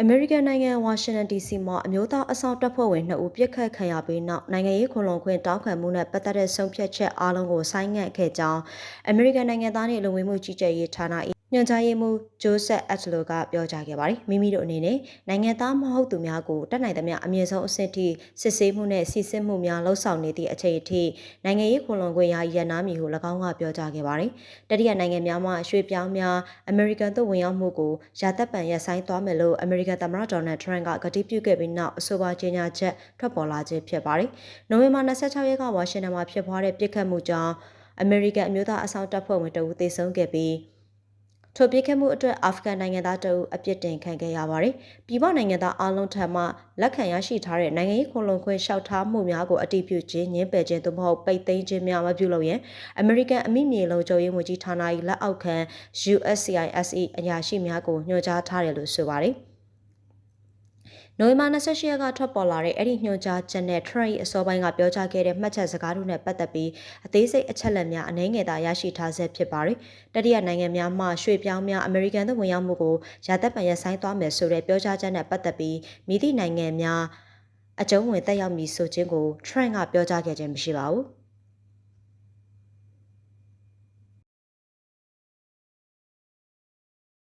အမေရိကန်နိုင်ငံဝါရှင်တန် DC မှာအမျိုးသားအဆောင်တပ်ဖွဲ့ဝင်2ဦးပြစ်ခတ်ခံရပြီးနောက်နိုင်ငံရေးခွန်လုံခွင့်တောင်းခံမှုနဲ့ပတ်သက်တဲ့ဆုံးဖြတ်ချက်အားလုံးကိုဆိုင်းငံ့ခဲ့ကြောင်းအမေရိကန်နိုင်ငံသားတွေလူဝင်မှုကြီးကြပ်ရေးဌာန၏ ညွှန်ကြားရေးမှူးဂျိုးဆက်အက်တလိုကပြောကြားခဲ့ပါတယ်မိမိတို့အနေနဲ့နိုင်ငံသားမဟုတ်သူများကိုတတ်နိုင်သမျှအမြင့်ဆုံးအဆင့်ထိစစ်ဆေးမှုနဲ့စီစစ်မှုများလှုပ်ဆောင်နေသည့်အချိန်အထိနိုင်ငံရေးခွန်လုံခွင့်ရရန်နာမည်ကို၎င်းကပြောကြားခဲ့ပါတယ်တတိယနိုင်ငံများမှရွှေ့ပြောင်းများအမေရိကန်သို့ဝင်ရောက်မှုကိုရာသက်ပံရပ်ဆိုင်းသွားမယ်လို့အမေရိကန်သမ္မတဒေါ်နယ်ထရန့်ကကတိပြုခဲ့ပြီးနောက်အဆိုပါကြေညာချက်ထွက်ပေါ်လာခြင်းဖြစ်ပါတယ်နိုဝင်ဘာ26ရက်ကဝါရှင်တန်မှာဖြစ်ပွားတဲ့ပြစ်ခတ်မှုကြောင့်အမေရိကန်အမျိုးသားအဆောင်တပ်ဖွဲ့ဝင်တအူသေဆုံးခဲ့ပြီး ထိုပြစ်ခတ်မှုအတွက်အာဖဂန်နိုင်ငံသားတအုပ်အပြစ်တင်ခံခဲ့ရပါတယ်။ပြည်ပနိုင်ငံသားအလုံးထံမှလက်ခံရရှိထားတဲ့နိုင်ငံရေးခွန်လုံခွင့်လျှောက်ထားမှုများကိုအတည်ပြုခြင်းညှင်းပယ်ခြင်းသို့မဟုတ်ပိတ်သိမ်းခြင်းများမပြုလုပ်ရင်အမေရိကန်အမိမြေလုံခြုံရေးဝန်ကြီးဌာန၏လက်အောက်ခံ USCIS အရာရှိများကိုညွှန်ကြားထားတယ်လို့ဆိုပါတယ်။ နိုဝင်ဘာ28ရက်ကထွက်ပေါ်လာတဲ့အဲ့ဒီညွှန်ကြားချက်နဲ့ Trump အစောပိုင်းကပြောကြားခဲ့တဲ့မှတ်ချက်စကားတို့နဲ့ပတ်သက်ပြီးအသေးစိတ်အချက်အလက်များအနည်းငယ်သာရရှိထားဆဲဖြစ်ပါတယ်။တတိယနိုင်ငံများမှရွှေ့ပြောင်းများအမေရိကန်သို့ဝင်ရောက်မှုကိုရာသက်ပံရဆိုင်သွားမယ်ဆိုတဲ့ပြောကြားချက်နဲ့ပတ်သက်ပြီးမိသည့်နိုင်ငံများအကျုံးဝင်တက်ရောက်မည်ဆိုခြင်းကို Trump ကပြောကြားခဲ့ခြင်းမရှိပါဘူး။